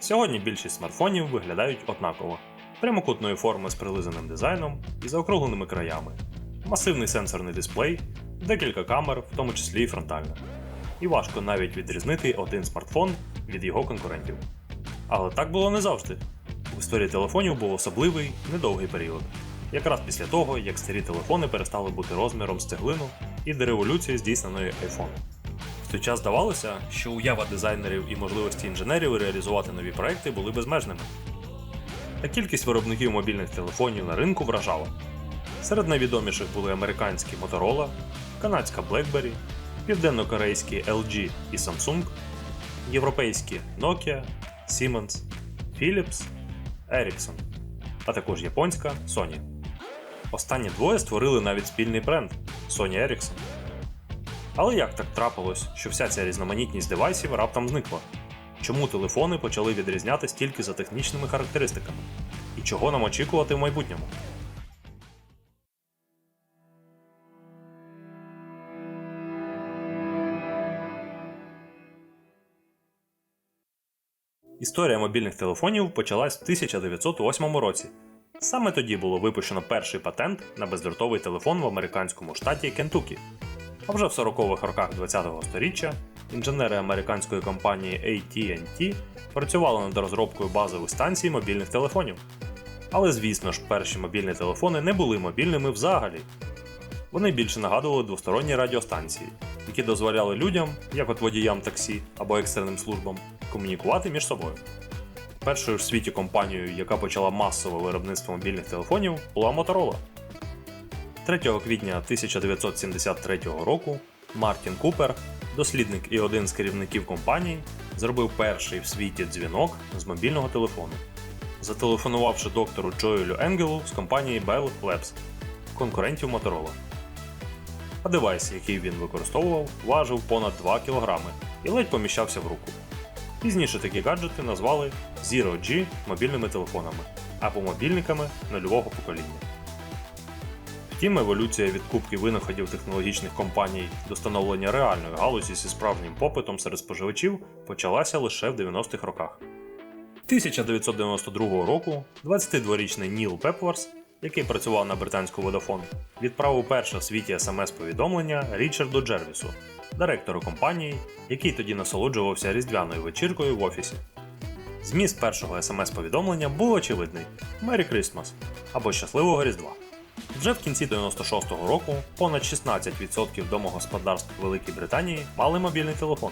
Сьогодні більшість смартфонів виглядають однаково. Прямокутної форми з прилизаним дизайном і заокругленими краями, масивний сенсорний дисплей, декілька камер, в тому числі і фронтальна. І важко навіть відрізнити один смартфон від його конкурентів. Але так було не завжди. В історії телефонів був особливий, недовгий період. Якраз після того, як старі телефони перестали бути розміром з цеглину і до революції здійсненої iPhone. В той час здавалося, що уява дизайнерів і можливості інженерів реалізувати нові проекти були безмежними. Та кількість виробників мобільних телефонів на ринку вражала. Серед найвідоміших були американські Motorola, канадська BlackBerry, південно-корейські LG і Samsung, європейські Nokia, Siemens, Philips, Ericsson, а також японська Sony. Останні двоє створили навіть спільний бренд Sony Ericsson. Але як так трапилось, що вся ця різноманітність девайсів раптом зникла? Чому телефони почали відрізнятися тільки за технічними характеристиками? І чого нам очікувати в майбутньому? Історія мобільних телефонів почалась в 1908 році. Саме тоді було випущено перший патент на бездротовий телефон в американському штаті Кентукі. А вже в 40-х роках ХХ століття інженери американської компанії AT&T працювали над розробкою базових станцій мобільних телефонів. Але звісно ж, перші мобільні телефони не були мобільними взагалі. Вони більше нагадували двосторонні радіостанції, які дозволяли людям, як от водіям таксі або екстреним службам, комунікувати між собою. Першою в світі компанією, яка почала масове виробництво мобільних телефонів, була Motorola. 3 квітня 1973 року Мартін Купер, дослідник і один з керівників компанії, зробив перший в світі дзвінок з мобільного телефону, зателефонувавши доктору Джоелю Енгелу з компанії Bell Labs, конкурентів Motorola. А девайс, який він використовував, важив понад 2 кг і ледь поміщався в руку. Пізніше такі гаджети назвали Zero G мобільними телефонами або мобільниками нульового покоління. Втім, еволюція від кубки винаходів технологічних компаній до становлення реальної галузі зі справжнім попитом серед споживачів почалася лише в 90-х роках. 1992 року 22-річний Ніл Пепворс, який працював на британську Vodafone, відправив перше в світі смс-повідомлення Річарду Джервісу, директору компанії, який тоді насолоджувався різдвяною вечіркою в офісі. Зміст першого смс-повідомлення був очевидний Merry Christmas або Щасливого Різдва. Вже в кінці 96-го року понад 16% домогосподарств Великій Британії мали мобільний телефон.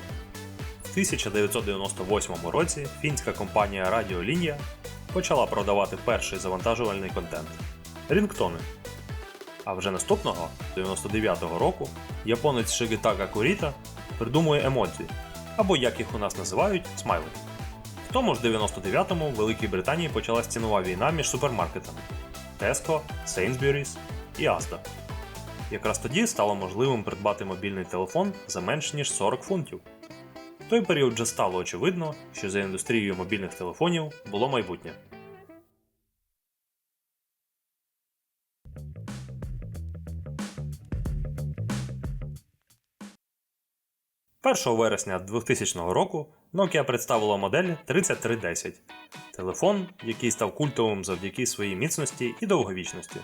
В 1998 році фінська компанія Linja почала продавати перший завантажувальний контент рінгтони. А вже наступного, 99-го року, японець Шигетака Куріта придумує емодзі, або як їх у нас називають, смайли. В тому ж 99-му в Великій Британії почалась цінова війна між супермаркетами Tesco, Sainsbury's і Asda. Якраз тоді стало можливим придбати мобільний телефон за менш ніж 40 фунтів. В той період вже стало очевидно, що за індустрією мобільних телефонів було майбутнє. 1 вересня 2000 року Nokia представила модель 3310 телефон, який став культовим завдяки своїй міцності і довговічності.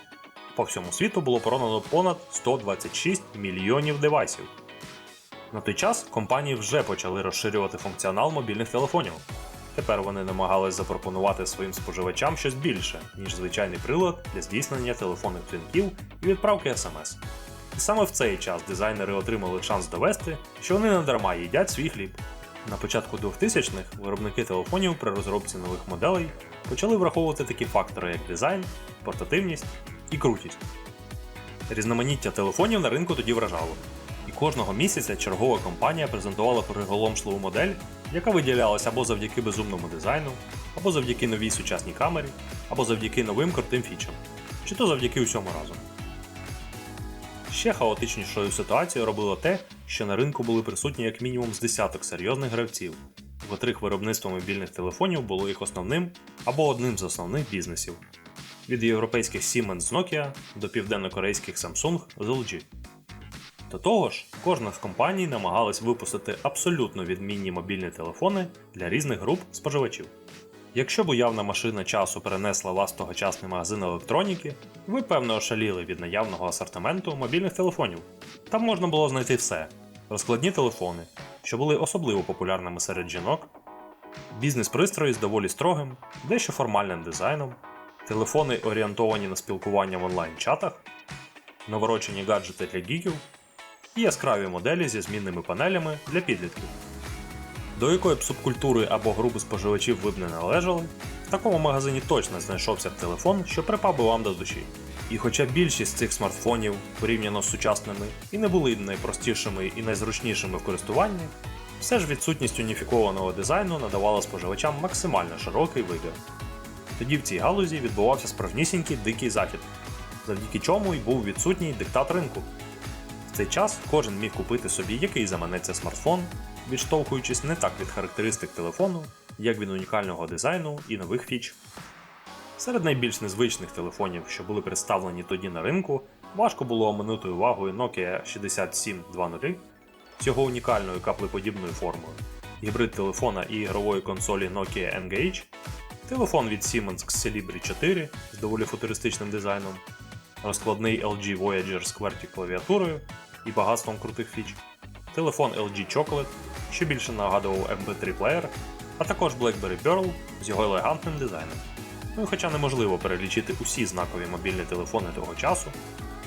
По всьому світу було продано понад 126 мільйонів девайсів. На той час компанії вже почали розширювати функціонал мобільних телефонів. Тепер вони намагались запропонувати своїм споживачам щось більше, ніж звичайний прилад для здійснення телефонних дзвінків і відправки смс. І саме в цей час дизайнери отримали шанс довести, що вони не дарма їдять свій хліб. На початку 2000-х виробники телефонів при розробці нових моделей почали враховувати такі фактори, як дизайн, портативність і крутість. Різноманіття телефонів на ринку тоді вражало. І кожного місяця чергова компанія презентувала приголомшливу модель, яка виділялася або завдяки безумному дизайну, або завдяки новій сучасній камері, або завдяки новим крутим фічам, чи то завдяки усьому разом. Ще хаотичнішою ситуацією робило те, що на ринку були присутні як мінімум з десяток серйозних гравців, котрих виробництво мобільних телефонів було їх основним або одним з основних бізнесів від європейських Siemens з Nokia до південно-корейських Samsung з LG. До того ж, кожна з компаній намагалась випустити абсолютно відмінні мобільні телефони для різних груп споживачів. Якщо б уявна машина часу перенесла вас в тогочасний магазин електроніки, ви певно ошаліли від наявного асортименту мобільних телефонів. Там можна було знайти все: розкладні телефони, що були особливо популярними серед жінок, бізнес-пристрої з доволі строгим, дещо формальним дизайном, телефони орієнтовані на спілкування в онлайн-чатах, наворочені гаджети для гіків і яскраві моделі зі змінними панелями для підлітків. До якої б субкультури або групи споживачів ви б не належали, в такому магазині точно знайшовся б телефон, що припав би вам до душі. І хоча більшість цих смартфонів, порівняно з сучасними, і не були найпростішими і найзручнішими в користуванні, все ж відсутність уніфікованого дизайну надавала споживачам максимально широкий вибір. Тоді в цій галузі відбувався справжнісінький дикий захід, завдяки чому й був відсутній диктат ринку. В цей час кожен міг купити собі який заманеться смартфон, відштовхуючись не так від характеристик телефону, як від унікального дизайну і нових фіч. Серед найбільш незвичних телефонів, що були представлені тоді на ринку, важко було оминути увагою Nokia 6720 з його унікальною каплеподібною формою, гібрид телефона і ігрової консолі Nokia Engage, телефон від Siemens Xcelibri 4 з доволі футуристичним дизайном, розкладний LG Voyager з QWERTY клавіатурою і багатством крутих фіч, телефон LG Chocolate, що більше нагадував MP3 плеєр, а також BlackBerry Pearl з його елегантним дизайном. Ну і хоча неможливо перелічити усі знакові мобільні телефони того часу,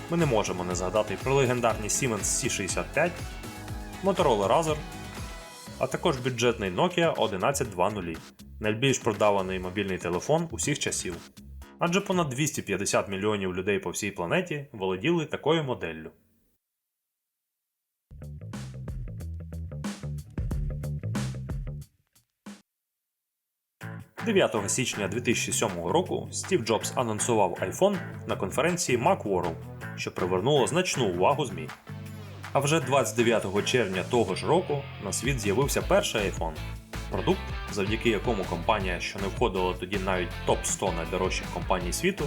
ми не можемо не згадати про легендарні Siemens C65, Motorola Razr, а також бюджетний Nokia 1120, найбільш продаваний мобільний телефон усіх часів. Адже понад 250 мільйонів людей по всій планеті володіли такою моделлю. 9 січня 2007 року Стів Джобс анонсував iPhone на конференції Macworld, що привернуло значну увагу ЗМІ. А вже 29 червня того ж року на світ з'явився перший iPhone продукт, завдяки якому компанія, що не входила тоді навіть топ 100 найдорожчих компаній світу,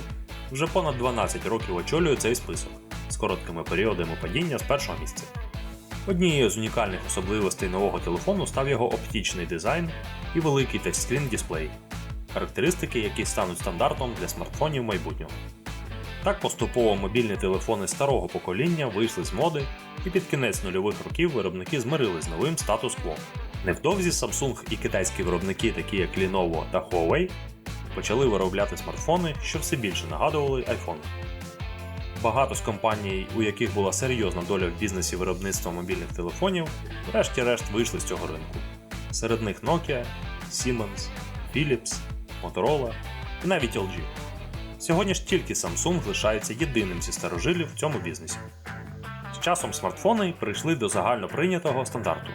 вже понад 12 років очолює цей список з короткими періодами падіння з першого місця. Однією з унікальних особливостей нового телефону став його оптичний дизайн і великий тачскрін дисплей, характеристики, які стануть стандартом для смартфонів майбутнього. Так поступово мобільні телефони старого покоління вийшли з моди, і під кінець нульових років виробники змирились з новим статус-кво. Невдовзі Samsung і китайські виробники, такі як Lenovo та Huawei, почали виробляти смартфони, що все більше нагадували iPhone. Багато з компаній, у яких була серйозна доля в бізнесі виробництва мобільних телефонів, врешті-решт вийшли з цього ринку. Серед них Nokia, Siemens, Philips, Motorola і навіть LG. Сьогодні ж тільки Samsung лишається єдиним зі старожилів в цьому бізнесі. З часом смартфони прийшли до загальноприйнятого стандарту.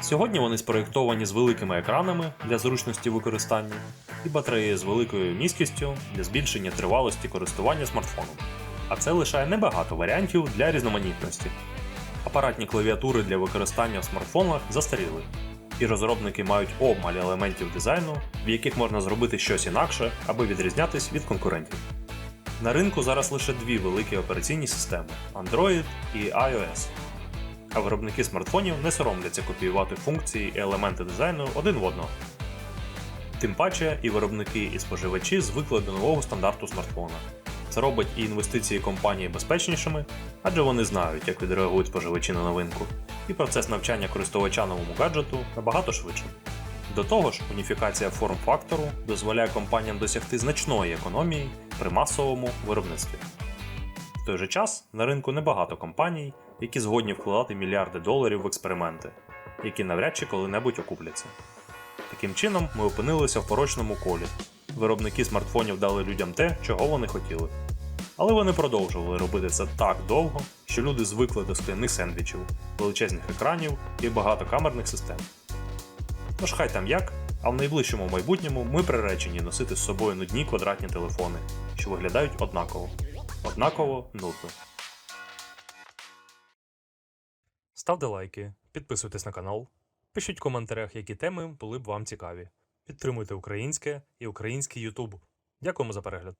Сьогодні вони спроєктовані з великими екранами для зручності використання і батареї з великою міськістю для збільшення тривалості користування смартфоном. А це лишає небагато варіантів для різноманітності. Апаратні клавіатури для використання в смартфонах застаріли, і розробники мають обмаль елементів дизайну, в яких можна зробити щось інакше, аби відрізнятись від конкурентів. На ринку зараз лише дві великі операційні системи Android і iOS. А виробники смартфонів не соромляться копіювати функції і елементи дизайну один в одного. Тим паче і виробники, і споживачі звикли до нового стандарту смартфона. Це робить і інвестиції компанії безпечнішими, адже вони знають, як відреагують споживачі на новинку, і процес навчання користувача новому гаджету набагато швидше. До того ж, уніфікація форм-фактору дозволяє компаніям досягти значної економії при масовому виробництві. В той же час на ринку небагато компаній, які згодні вкладати мільярди доларів в експерименти, які навряд чи коли-небудь окупляться. Таким чином, ми опинилися в порочному колі. Виробники смартфонів дали людям те, чого вони хотіли. Але вони продовжували робити це так довго, що люди звикли до скляних сендвічів, величезних екранів і багатокамерних систем. Тож хай там як, а в найближчому майбутньому ми приречені носити з собою нудні квадратні телефони, що виглядають однаково. Однаково нудно. Ставте лайки, підписуйтесь на канал, пишіть в коментарях, які теми були б вам цікаві. Підтримуйте українське і український Ютуб. Дякуємо за перегляд.